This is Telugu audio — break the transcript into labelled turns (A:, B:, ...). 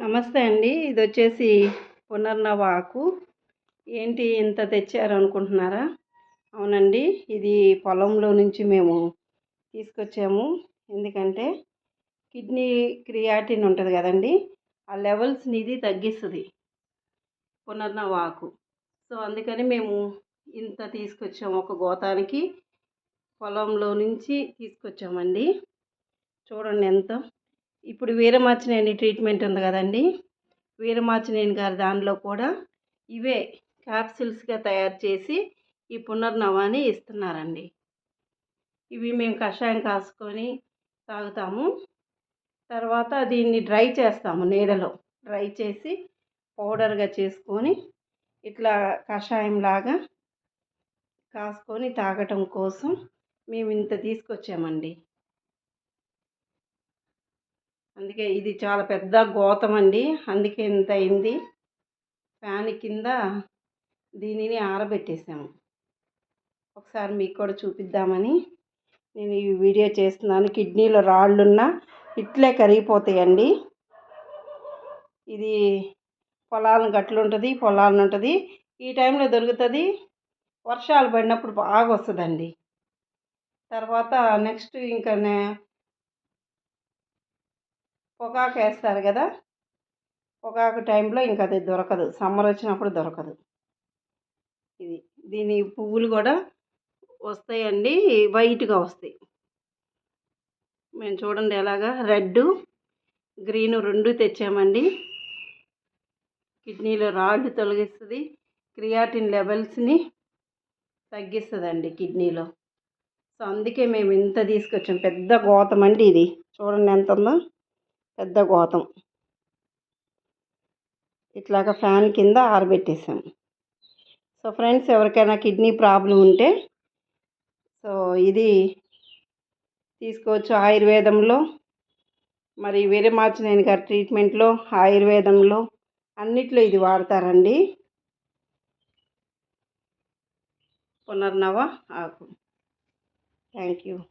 A: నమస్తే అండి. ఇది వచ్చేసి పునర్నవ ఆకు ఏంటి ఇంత తెచ్చారు అనుకుంటున్నారా అవునండి. ఇది పొలంలో నుంచి మేము తీసుకొచ్చాము. ఎందుకంటే కిడ్నీ క్రియాటిన్ ఉంటుంది కదండి. ఆ లెవెల్స్ని ఇది తగ్గిస్తుంది పునర్నవ ఆకు సో అందుకని మేము ఇంత తీసుకొచ్చాము. ఒక గోతానికి పొలంలో నుంచి తీసుకొచ్చామండి. చూడండి ఎంత ఇప్పుడు వీరమాచినేని ట్రీట్మెంట్ ఉంది కదండి. వీరమాచినేని గారి దానిలో కూడా ఇవే క్యాప్సిల్స్గా తయారు చేసి ఈ పునర్నవాన్ని ఇస్తున్నారండి. ఇవి మేము కషాయం కాసుకొని తాగుతాము. తర్వాత దీన్ని డ్రై చేస్తాము నీడలో. డ్రై చేసి పౌడర్గా చేసుకొని ఇట్లా కషాయం లాగా కాసుకొని తాగటం కోసం మేము ఇంత తీసుకొచ్చామండి. అందుకే ఇది చాలా పెద్ద గోతం అండి అందుకే ఇంత అయింది. ఫ్యాన్ కింద దీనిని ఆరబెట్టేసాము. ఒకసారి మీకు కూడా చూపిద్దామని నేను ఈ వీడియో చేస్తున్నాను. కిడ్నీలో రాళ్ళున్నా ఇట్లే కరిగిపోతాయండి. ఇది పొలాలను గట్లు ఉంటుంది పొలాలను ఉంటుంది. ఈ టైంలో దొరుకుతుంది. వర్షాలు పడినప్పుడు బాగా వస్తుందండి తర్వాత నెక్స్ట్ ఇంకా పొగాకు వేస్తారు కదా? పొగాకు టైంలో ఇంకా అది దొరకదు. సమ్మర్ వచ్చినప్పుడు దొరకదు. ఇది. దీని పువ్వులు కూడా వస్తాయండి. వైట్గా వస్తాయి. మేము చూడండి ఎలాగా. రెడ్ గ్రీన్ రెండు తెచ్చామండి. కిడ్నీలో రాళ్ళు తొలగిస్తుంది. క్రియాటిన్ లెవెల్స్ని తగ్గిస్తుందండి కిడ్నీలో. సో అందుకే మేము ఇంత తీసుకొచ్చాం. పెద్ద గోతం అండి ఇది. చూడండి ఎంత ఉందో పెద్ద గోతం. ఇట్లాగా ఫ్యాన్ కింద ఆరబెట్టేసాం. సో ఫ్రెండ్స్ ఎవరికైనా కిడ్నీ ప్రాబ్లం ఉంటే సో ఇది తీసుకోవచ్చు ఆయుర్వేదంలో. మరి వేరే మార్చినేని గారి ట్రీట్మెంట్లో ఆయుర్వేదంలో అన్నిట్లో ఇది వాడతారండి. పునర్నవ ఆకు. Thank you.